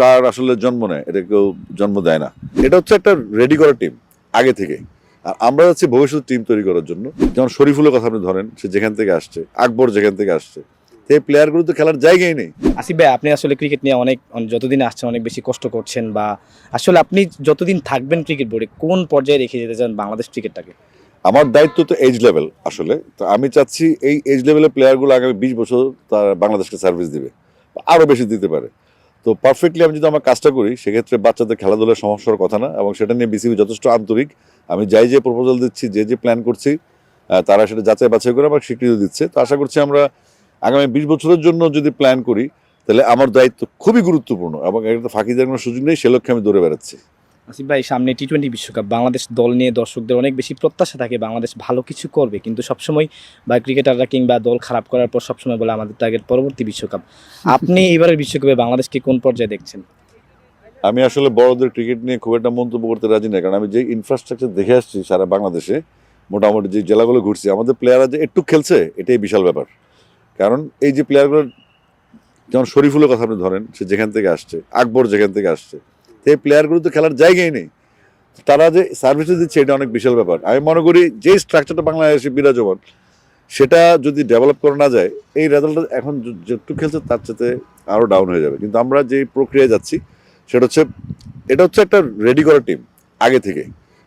Star আসলে জন্ম নেয় এটা কেউ জন্ম দেয় না। এটা হচ্ছে একটা রেডি করা টিম আগে থেকে। আর আমরা যাচ্ছি ভবিষ্যৎ টিম তৈরি করার জন্য। যেমন শরীফুলের কথা আপনি ধরেন সে যেখান থেকে আসছে আকবর যেখান থেকে আসছে এই প্লেয়ারগুলো তো খেলার জায়গায় নেই। আসিফ ভাই আপনি আসলে ক্রিকেট নিয়ে অনেক যতদিন আসছেন অনেক বেশি কষ্ট করছেন বা আসলে আপনি যতদিন থাকবেন ক্রিকেট বোর্ডে কোন পর্যায়ে রেখে যেতে চান বাংলাদেশ ক্রিকেটটাকে আমার দায়িত্ব তো এজ লেভেল আসলে। তো আমি চাচ্ছি এই এজ লেভেলের প্লেয়ারগুলো আগামী বিশ বছর তার বাংলাদেশকে সার্ভিস দিবে আরও বেশি দিতে পারে। তো পারফেক্টলি আমি যদি আমার কাজটা করি, সেক্ষেত্রে বাচ্চাদের খেলাধুলার সমস্যার কথা না এবং সেটা নিয়ে বিসিবি যথেষ্ট আন্তরিক। আমি যাই যে প্রপোজাল দিচ্ছি, যে যে প্ল্যান করছি তারা সেটা যাচাই বাছাই করে আমার স্বীকৃতি দিচ্ছে। তো আশা করছি আমরা আগামী বিশ বছরের জন্য যদি প্ল্যান করি, তাহলে আমার দায়িত্ব খুবই গুরুত্বপূর্ণ এবং এটা ফাঁকি দেওয়ার কোনো সুযোগ নেই, সে লক্ষ্যে আমি দৌড়ে বেড়াচ্ছি। আসিফ ভাই, সামনে টি টোয়েন্টি বিশ্বকাপ, বাংলাদেশ দল নিয়ে দর্শকদের অনেক বেশি প্রত্যাশা থাকে, বাংলাদেশ ভালো কিছু করবে, কিন্তু সবসময় বা ক্রিকেটাররা কিংবা দল খারাপ করার পর সবসময় বলে আমাদের টার্গেট পরবর্তী বিশ্বকাপ। আপনি এবারের বিশ্বকাপে বাংলাদেশকে কোন পর্যায়ে দেখছেন? আমি আসলে বড়দের ক্রিকেট নিয়ে খুব একটা মন্তব্য করতে রাজি না, কারণ আমি যে ইনফ্রাস্ট্রাকচার দেখে আসছি সারা বাংলাদেশে, মোটামুটি যে জেলাগুলো ঘুরছি, আমাদের প্লেয়াররা যে একটু খেলছে, এটাই বিশাল ব্যাপার। কারণ এই যে প্লেয়ারগুলো যেমন শরীফুলের কথা আপনি ধরেন, সে যেখান থেকে আসছে, আকবর যেখান থেকে আসছে এই প্লেয়ারগুলো তো খেলার জায়গায় নেই। তারা যে সার্ভিসে দিচ্ছে, এটা অনেক বিশাল ব্যাপার। আমি মনে করি যে স্ট্রাকচারটা বাংলাদেশে বিরাজমান, সেটা যদি ডেভেলপ করা না যায়, এই রেজাল্টটা এখন যেটুকু খেলছে, তার সাথে আরও ডাউন হয়ে যাবে। কিন্তু আমরা যে প্রক্রিয়ায় যাচ্ছি, সেটা হচ্ছে, এটা হচ্ছে একটা রেডি করা টিম আগে থেকে।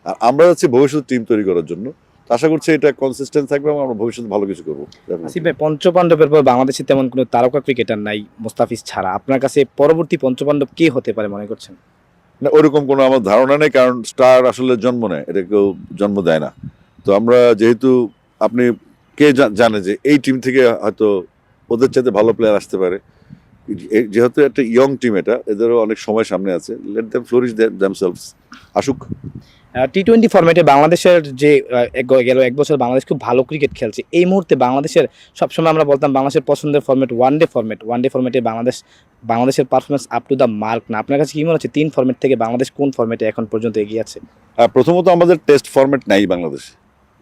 আর আমরা যাচ্ছি ভবিষ্যৎ টিম তৈরি করার জন্য। আশা করছি এটা কনসিস্টেন্ট থাকবে এবং আমরা ভবিষ্যতে ভালো কিছু করব। পঞ্চপাণ্ডবের পর বাংলাদেশে তেমন কোনো তারকা ক্রিকেটার নাই, মোস্তাফিজ ছাড়া। আপনার কাছে পরবর্তী পঞ্চপাণ্ডব কে হতে পারে মনে করছেন? না, ওরকম কোনো আমার ধারণা নেই, কারণ স্টার আসলে জন্ম নেয়, এটা কেউ জন্ম দেয় না। তো আমরা যেহেতু, আপনি কে জানে যে এই টিম থেকে হয়তো ওদের চাইতে ভালো প্লেয়ার আসতে পারে। যেহেতু একটা ইয়ং টিম এটা, এদেরও অনেক সময় সামনে আছে। লেট দেম ফ্লোরিশ দেমসেলভস আসুক। টি টোয়েন্টি ফরম্যাটে বাংলাদেশের যে গেল এক বছর বাংলাদেশ খুব ভালো ক্রিকেট খেলছে। এই মুহূর্তে বাংলাদেশের, সবসময় আমরা বলতাম বাংলাদেশের পছন্দের format one day format one day ফরম্যাটে বাংলাদেশ বাংলাদেশের performance up to the mark না। আপনার কাছে কি মনে হচ্ছে তিন ফরম্যাট থেকে বাংলাদেশ কোন ফরম্যাটে এখন পর্যন্ত এগিয়ে আছে? আর প্রথমত আমাদের টেস্ট ফরম্যাট নাই বাংলাদেশে।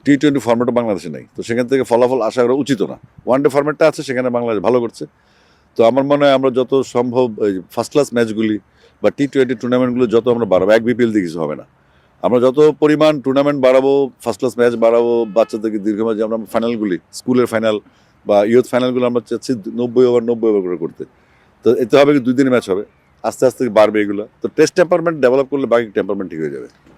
টি টোয়েন্টি ফরম্যাটও বাংলাদেশে নাই। তো সেখান থেকে ফলাফল আশা করা উচিত না। ওয়ান ডে ফরম্যাটটা আছে, সেখানে বাংলাদেশ ভালো করছে। তো আমার মনে হয় আমরা যত সম্ভব ফার্স্ট ক্লাস ম্যাচগুলি বা টি টোয়েন্টি টুর্নামেন্টগুলো যত আমরা বাড়াবো, এক বিপিএল দিয়ে কিছু হবে না। আমরা যত পরিমাণ টুর্নামেন্ট বাড়াবো ফার্স্ট ক্লাস ম্যাচ বাড়াবো, বাচ্চাদেরকে দীর্ঘমেয়াদী আমরা ফাইনালগুলি স্কুলের ফাইনাল বা ইয়ুথ ফাইনালগুলো আমরা চাচ্ছি নব্বই ওভার নব্বই ওভার করে করতে। তো এতে হবে কি দুই দিনের ম্যাচ হবে। আস্তে আস্তে বাড়বে এগুলো। তো টেস্ট টেম্পারমেন্ট ডেভেলপ করলে বাকি টেম্পারমেন্ট ঠিক হয়ে যাবে।